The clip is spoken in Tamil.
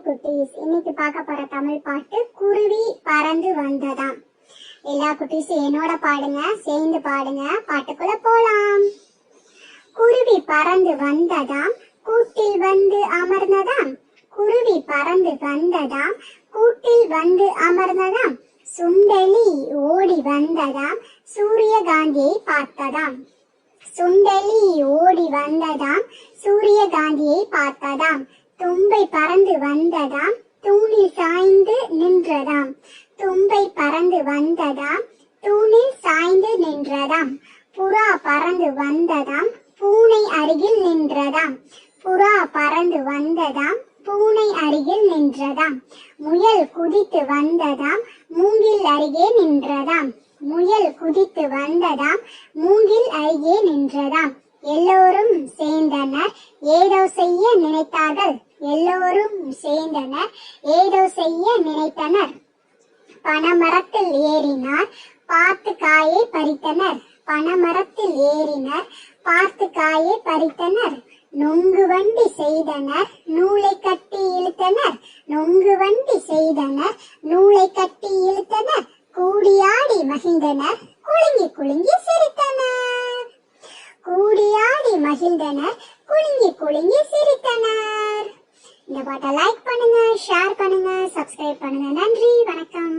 ஹாய் குட்டீஸ். இன்னைக்கு பார்க்க போற தமிழ் பாட்டு குருவி பறந்து வந்ததாம். எல்லா குட்டீஸும் என்னோட பாடுங்க சேர்ந்து பாடுங்க பாட்டுக்குள்ள போலாம். குருவி பறந்து வந்ததாம் கூட்டில் வந்து அமர்ந்ததாம். குருவி பறந்து வந்ததாம் கூட்டில் வந்து அமர்ந்ததாம். சுண்டலி ஓடி வந்ததாம் சூரியகாந்தியை பார்த்ததாம். சுண்டலி ஓடி வந்ததாம் சூரியகாந்தியை பார்த்ததாம். தும்பை பறந்து வந்ததாம் தூணில் சாய்ந்து நின்றதாம். தும்பை பறந்து வந்ததாம் தூணில் சாய்ந்து நின்றதாம். புறா பறந்து வந்ததாம் பூனை அருகில் நின்றதாம். புறா பறந்து வந்ததாம் பூனை அருகில் நின்றதாம். முயல் குதித்து வந்ததாம் மூங்கில் அருகே நின்றதாம். முயல் குதித்து வந்ததாம் மூங்கில் அருகே நின்றதாம். எல்லோரும் சேர்ந்தனர். ஏதோ செய்ய நினைத்தார்கள். எல்லோரும் சேர்ந்தனர். ஏதோ செய்ய நினைத்தனர். பனைமரத்தில் ஏறினார். பார்த்து காயை பறித்தனர். பனைமரத்தில் ஏறினர். பார்த்து காயை பறித்தனர். நொங்கு வண்டி செய்தனர். நூலை கட்டி இழுத்தனர். நொங்கு வண்டி செய்தனர். நூலை கட்டி இழுத்தனர். கூடியாடி மகிழ்ந்தனர். குலுங்கி குலுங்கி சிரித்தனர். கூடியாடி மகிழ்ந்தனர். குலுங்கி குலுங்கி சிரித்தனர். இந்த பாட்டை லைக் பண்ணுங்க ஷேர் பண்ணுங்க சப்ஸ்கிரைப் பண்ணுங்க. நன்றி வணக்கம்.